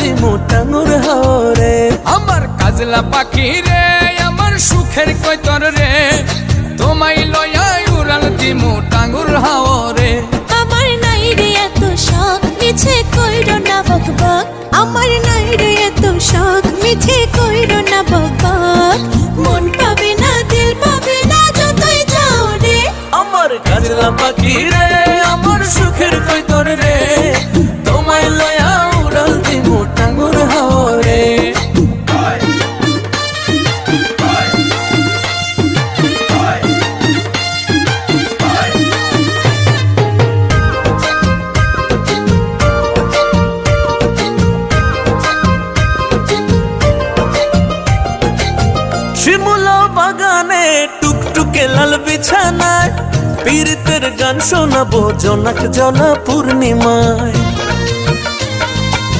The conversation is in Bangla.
দিমু টাঙ্গুর হাওরে আমার কাজলা পাখি রে আমার সুখের কৈতর রে। তোমায় লয়াই উড়াল দিমু টাঙ্গুর হাওরে আমার নাই রে এত শখ মিছে কইরো না বকবক। আমার নাই রে এত শখ মিছে কইরো না বকবক। মন পাবে না দিল পাবে না যতই যাও রে। আমার কাজলা পাখি রে শিমুলা বাগানে টুকটুকে লাল বিছানায় পীরিতের গান শোনাবো জনক জনা পূর্ণিমায়।